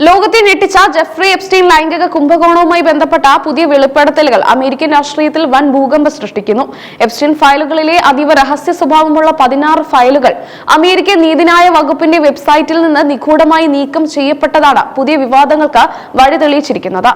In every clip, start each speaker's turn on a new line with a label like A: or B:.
A: ലോകത്തെ ഞെട്ടിച്ച Jeffrey Epstein ലൈംഗിക കുംഭകോണവുമായി ബന്ധപ്പെട്ട പുതിയ വെളിപ്പെടുത്തലുകൾ അമേരിക്കൻ രാഷ്ട്രീയത്തിൽ വൻ ഭൂകമ്പം സൃഷ്ടിക്കുന്നു. എപ്സ്റ്റീൻ ഫയലുകളിലെ അതീവ രഹസ്യ സ്വഭാവമുള്ള പതിനാറ് ഫയലുകൾ അമേരിക്കൻ നീതിന്യായ വകുപ്പിന്റെ വെബ്സൈറ്റിൽ നിന്ന് നിഗൂഢമായി നീക്കം ചെയ്യപ്പെട്ടതാണ് പുതിയ വിവാദങ്ങൾക്ക് വഴി തെളിയിച്ചിരിക്കുന്നത്.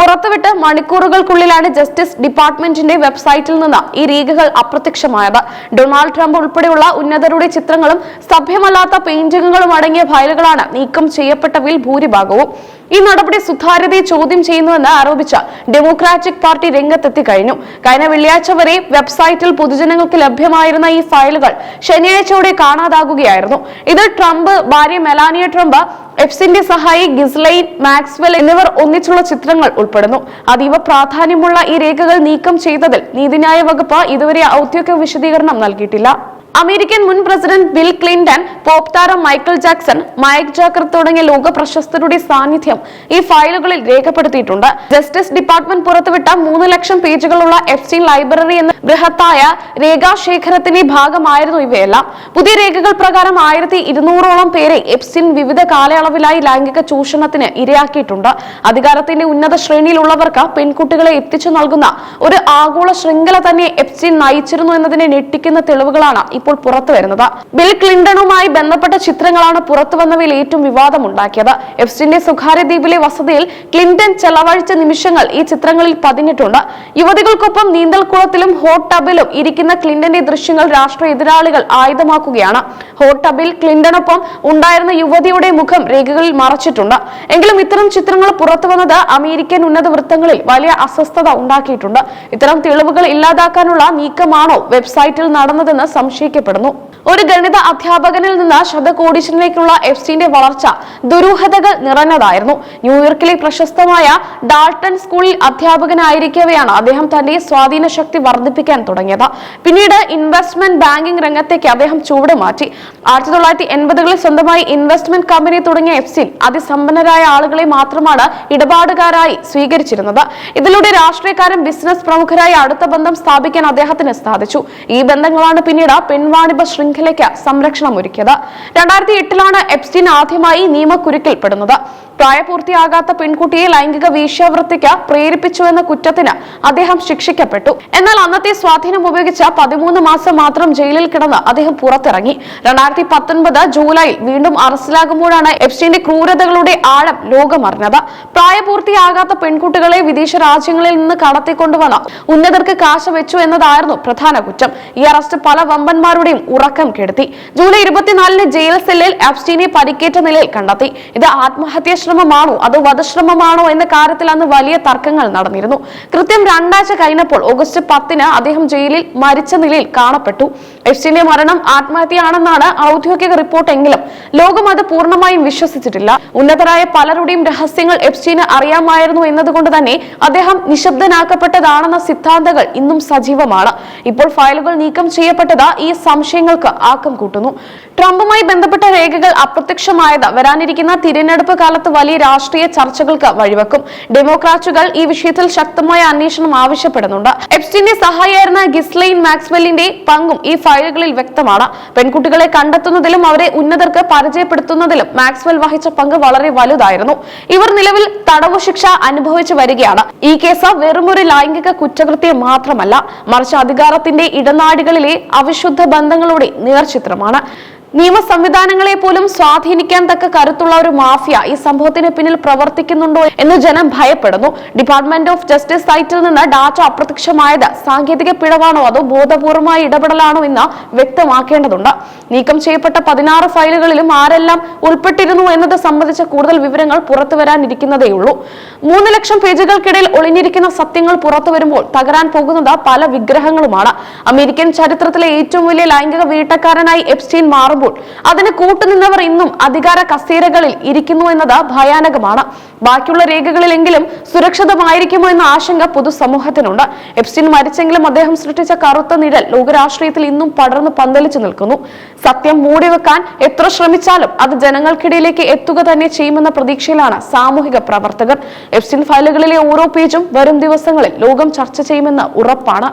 A: പുറത്തുവിട്ട് മണിക്കൂറുകൾക്കുള്ളിലാണ് ജസ്റ്റിസ് ഡിപ്പാർട്ട്മെന്റിന്റെ വെബ്സൈറ്റിൽ നിന്ന് ഈ രേഖകൾ അപ്രത്യക്ഷമായത്. ഡൊണാൾഡ് ട്രംപ് ഉൾപ്പെടെയുള്ള ഉന്നതരുടെ ചിത്രങ്ങളും സഭ്യമല്ലാത്ത പെയിന്റിങ്ങുകളും അടങ്ങിയ ഫയലുകളാണ് നീക്കം ചെയ്യപ്പെട്ടവയിൽ ഭൂരിഭാഗവും. ഈ നടപടി സുതാര്യതയെ ചോദ്യം ചെയ്യുന്നുവെന്ന് ആരോപിച്ച ഡെമോക്രാറ്റിക് പാർട്ടി രംഗത്തെത്തി കഴിഞ്ഞു. കഴിഞ്ഞ വെള്ളിയാഴ്ച വരെ വെബ്സൈറ്റിൽ പൊതുജനങ്ങൾക്ക് ലഭ്യമായിരുന്ന ഈ ഫയലുകൾ ശനിയാഴ്ചയോടെ കാണാതാകുകയായിരുന്നു. ഇത് ട്രംപ് ഭാര്യ മെലാനിയ ട്രംപ് എഫ്സിന്റെ സഹായി ഗിസ്ലൈൻ മാക്സ്വെൽ എന്നിവർ ഒന്നിച്ചുള്ള ചിത്രങ്ങൾ ഉൾപ്പെടുന്നു. അതീവ പ്രാധാന്യമുള്ള ഈ രേഖകൾ നീക്കം ചെയ്തതിൽ നീതിന്യായ വകുപ്പ് ഇതുവരെ ഔദ്യോഗിക വിശദീകരണം നൽകിയിട്ടില്ല. അമേരിക്കൻ മുൻ പ്രസിഡന്റ് ബിൽ ക്ലിന്റൺ പോപ്പ് താരം മൈക്കിൾ ജാക്സൺ മൈക്ക് ജാക്കർ തുടങ്ങിയ ലോക പ്രശസ്തരുടെ സാന്നിധ്യം ഈ ഫയലുകളിൽ രേഖപ്പെടുത്തിയിട്ടുണ്ട്. ജസ്റ്റിസ് ഡിപ്പാർട്ട്മെന്റ് പുറത്തുവിട്ട മൂന്ന് ലക്ഷം പേജുകളുള്ള എഫ്സി ലൈബ്രറി എന്ന ബൃഹത്തായ രേഖാശേഖരത്തിന്റെ ഭാഗമായിരുന്നു ഇവയെല്ലാം. പുതിയ രേഖകൾ പ്രകാരം ആയിരത്തി ഇരുന്നൂറോളം പേരെ എഫ്സിൻ വിവിധ കാലയളവിലായി ലൈംഗിക ചൂഷണത്തിന് ഇരയാക്കിയിട്ടുണ്ട്. അധികാരത്തിന്റെ ഉന്നത ശ്രേണിയിലുള്ളവർക്ക് പെൺകുട്ടികളെ എത്തിച്ചു നൽകുന്ന ഒരു ആഗോള ശൃംഖല തന്നെ എഫ്സിൻ നയിച്ചിരുന്നു എന്നതിനെ ഞെട്ടിക്കുന്ന തെളിവുകളാണ് ഇപ്പോൾ പുറത്തു വരുന്നത്. ബിൽ ക്ലിന്റണുമായി ബന്ധപ്പെട്ട ചിത്രങ്ങളാണ് പുറത്തു വന്നവയിൽ ഏറ്റവും വിവാദമുണ്ടാക്കിയത്. എഫ്സിന്റെ സ്വകാര്യ ദ്വീപിലെ വസതിയിൽ ക്ലിന്റൺ ചെലവഴിച്ച നിമിഷങ്ങൾ ഈ ചിത്രങ്ങളിൽ പതിഞ്ഞിട്ടുണ്ട്. യുവതികൾക്കൊപ്പം നീന്തൽക്കുളത്തിലും ഹോട്ട് ടബിലും ഇരിക്കുന്ന ക്ലിന്റന്റെ ദൃശ്യങ്ങൾ രാഷ്ട്രീയ എതിരാളികൾ ആയുധമാക്കുകയാണ്. ഹോട്ട് ടബിൽ ക്ലിന്റണൊപ്പം ഉണ്ടായിരുന്ന യുവതിയുടെ മുഖം രേഖകളിൽ മറച്ചിട്ടുണ്ട്. എങ്കിലും ഇത്തരം ചിത്രങ്ങൾ പുറത്തു വന്നത് അമേരിക്കൻ ഉന്നത വൃത്തങ്ങളിൽ വലിയ അസ്വസ്ഥത ഉണ്ടാക്കിയിട്ടുണ്ട്. ഇത്തരം തെളിവുകൾ ഇല്ലാതാക്കാനുള്ള നീക്കമാണോ വെബ്സൈറ്റിൽ നടന്നതെന്ന് സംശയിക്കപ്പെടുന്നു ഒരു ഗണിത അധ്യാപകനിൽ നിന്ന് ശതകോടീശ്വരനിലേക്കുള്ള എഫ്സിന്റെ വളർച്ച ദുരൂഹതകൾ നിറഞ്ഞതായിരുന്നു. ന്യൂയോർക്കിലെ പ്രശസ്തമായ ഡാൾട്ടൺ സ്കൂളിൽ അധ്യാപകനായിരിക്കവെയാണ് അദ്ദേഹം തന്റെ സ്വാധീന ശക്തി വർദ്ധിപ്പിക്കാൻ തുടങ്ങിയത്. പിന്നീട് ഇൻവെസ്റ്റ്മെന്റ് ബാങ്കിംഗ് രംഗത്തേക്ക് അദ്ദേഹം ചുവട് മാറ്റി. ആയിരത്തി തൊള്ളായിരത്തി എൺപതുകളിൽ സ്വന്തമായി ഇൻവെസ്റ്റ്മെന്റ് കമ്പനി തുടങ്ങിയ എഫ്സിൻ അതിസമ്പന്നരായ ആളുകളെ മാത്രമാണ് ഇടപാടുകാരായി സ്വീകരിച്ചിരുന്നത്. ഇതിലൂടെ രാഷ്ട്രീയക്കാരും ബിസിനസ് പ്രമുഖരായി അടുത്ത ബന്ധം സ്ഥാപിക്കാൻ അദ്ദേഹത്തിന് സാധിച്ചു. ഈ ബന്ധങ്ങളാണ് പിന്നീട് പെൺവാണിഭ ശൃംഖലയ്ക്ക് സംരക്ഷണം ഒരുക്കിയത്. രണ്ടായിരത്തി എട്ടിലാണ് എപ്സ്റ്റീൻ ആദ്യമായി നിയമക്കുരുക്കിൽപ്പെടുന്നത്. പ്രായപൂർത്തിയാകാത്ത പെൺകുട്ടിയെ ലൈംഗിക പ്രേരിപ്പിച്ചു എന്ന കുറ്റത്തിന് അദ്ദേഹം ശിക്ഷിക്കപ്പെട്ടു. എന്നാൽ അന്നത്തെ സ്വാധീനം ഉപയോഗിച്ച് പതിമൂന്ന് മാസം മാത്രം ജയിലിൽ കിടന്ന് അദ്ദേഹം പുറത്തിറങ്ങി. രണ്ടായിരത്തി പത്തൊൻപത് ജൂലൈയിൽ വീണ്ടും അറസ്റ്റിലാകുമ്പോഴാണ് എപ്സ്റ്റീന്റെ ക്രൂരതകളുടെ ആഴം ലോകമറിഞ്ഞത്. പ്രായപൂർത്തിയാകാത്ത പെൺകുട്ടികളെ വിദേശ രാജ്യങ്ങളിൽ നിന്ന് കടത്തിക്കൊണ്ടുവന്ന ഉന്നതർക്ക് കാശ വെച്ചു എന്നതായിരുന്നു പ്രധാന കുറ്റം. ഈ അറസ്റ്റ് പല വമ്പന്മാരുടെയും ഉറക്കം കെടുത്തി. ജൂലൈ ഇരുപത്തിനാലിന് ജയിൽ സെല്ലിൽ എപ്സ്റ്റീനെ പരിക്കേറ്റ നിലയിൽ കണ്ടെത്തി. ഇത് ആത്മഹത്യാ ശ്രമമാണോ? അതോ വധശ്രമമാണോ എന്ന കാര്യത്തിൽ അന്ന് വലിയ തർക്കങ്ങൾ നടന്നിരുന്നു. കൃത്യം രണ്ടാഴ്ച കഴിഞ്ഞപ്പോൾ ഓഗസ്റ്റ് പത്തിന് അദ്ദേഹം ജയിലിൽ മരിച്ച നിലയിൽ കാണപ്പെട്ടു. എഫ്സിന്റെ മരണം ആത്മഹത്യയാണെന്നാണ് ഔദ്യോഗിക റിപ്പോർട്ടെങ്കിലും ലോകം അത് പൂർണമായും വിശ്വസിച്ചിട്ടില്ല. ഉന്നതരായ പലരുടെയും രഹസ്യങ്ങൾ എഫ്സ്റ്റീന് അറിയാമായിരുന്നു എന്നതുകൊണ്ട് തന്നെ അദ്ദേഹം നിശബ്ദനാക്കപ്പെട്ടതാണെന്ന സിദ്ധാന്തങ്ങൾ ഇന്നും സജീവമാണ്. ഇപ്പോൾ ഫയലുകൾ നീക്കം ചെയ്യപ്പെട്ടത് ഈ സംശയങ്ങൾക്ക് ആക്കം കൂട്ടുന്നു. ട്രംപുമായി ബന്ധപ്പെട്ട രേഖകൾ അപ്രത്യക്ഷമായത് വരാനിരിക്കുന്ന തിരഞ്ഞെടുപ്പ് കാലത്ത് വലിയ രാഷ്ട്രീയ ചർച്ചകൾക്ക് വഴിവെക്കും. ഡെമോക്രാറ്റുകൾ ഈ വിഷയത്തിൽ ശക്തമായ അന്വേഷണം ആവശ്യപ്പെടുന്നുണ്ട്. എപ്സ്റ്റിന്റെ സഹായിയായിരുന്ന ഗിസ്ലൈൻ മാക്സ്വെല്ലിന്റെ പങ്കും ഈ ഫയലുകളിൽ വ്യക്തമാണ്. പെൺകുട്ടികളെ കണ്ടെത്തുന്നതിലും അവരെ ഉന്നതർക്ക് പരിചയപ്പെടുത്തുന്നതിലും മാക്സ്വെൽ വഹിച്ച പങ്ക് വളരെ വലുതായിരുന്നു. ഇവർ നിലവിൽ തടവു ശിക്ഷ അനുഭവിച്ചു വരികയാണ്. ഈ കേസ് വെറുമൊരു ലൈംഗിക കുറ്റകൃത്യം മാത്രമല്ല മറിച്ച് അധികാരത്തിന്റെ ഇടനാടികളിലെ അവിശുദ്ധ ബന്ധങ്ങളുടെ നേർചിത്രമാണ് നിയമ സംവിധാനങ്ങളെ പോലും സ്വാധീനിക്കാൻ തക്ക കരുത്തുള്ള ഒരു മാഫിയ ഈ സംഭവത്തിന് പിന്നിൽ പ്രവർത്തിക്കുന്നുണ്ടോ എന്ന് ജനം ഭയപ്പെടുന്നു. ഡിപ്പാർട്ട്മെന്റ് ഓഫ് ജസ്റ്റിസ് സൈറ്റിൽ നിന്ന് ഡാറ്റ അപ്രത്യക്ഷമായത് സാങ്കേതിക പിഴവാണോ അതോ ബോധപൂർവമായ ഇടപെടലാണോ എന്ന് വ്യക്തമാക്കേണ്ടതുണ്ട്. നീക്കം ചെയ്യപ്പെട്ട പതിനാറ് ഫയലുകളിലും ആരെല്ലാം ഉൾപ്പെട്ടിരുന്നു എന്നത് സംബന്ധിച്ച കൂടുതൽ വിവരങ്ങൾ പുറത്തു വരാനിരിക്കുന്നതേയുള്ളൂ. മൂന്ന് ലക്ഷം പേജുകൾക്കിടയിൽ ഒളിഞ്ഞിരിക്കുന്ന സത്യങ്ങൾ പുറത്തു വരുമ്പോൾ തകരാൻ പോകുന്നത് പല വിഗ്രഹങ്ങളുമാണ്. അമേരിക്കൻ ചരിത്രത്തിലെ ഏറ്റവും വലിയ ലൈംഗിക വീട്ടക്കാരനായി എപ്സ്റ്റീൻ മാറുമ്പോൾ അതിന് കൂട്ടുനിന്നവർ ഇന്നും അധികാര കസേരകളിൽ ഇരിക്കുന്നു എന്നത് ഭയാനകമാണ്. ബാക്കിയുള്ള രേഖകളിലെങ്കിലും സുരക്ഷിതമായിരിക്കുമോ എന്ന ആശങ്ക പൊതുസമൂഹത്തിനുണ്ട്. എപ്സ്റ്റീൻ മരിച്ചെങ്കിലും അദ്ദേഹം സൃഷ്ടിച്ച കറുത്ത നിഴൽ ലോകരാഷ്ട്രീയത്തിൽ ഇന്നും പടർന്ന് പന്തലിച്ചു നിൽക്കുന്നു. സത്യം മൂടിവെക്കാൻ എത്ര ശ്രമിച്ചാലും അത് ജനങ്ങൾക്കിടയിലേക്ക് എത്തുക തന്നെ ചെയ്യുമെന്ന പ്രതീക്ഷയിലാണ് സാമൂഹിക പ്രവർത്തകർ. എഫ്സിൻ ഫയലുകളിലെ ഓരോ പേജും വരും ദിവസങ്ങളിൽ ലോകം ചർച്ച ചെയ്യുമെന്ന് ഉറപ്പാണ്.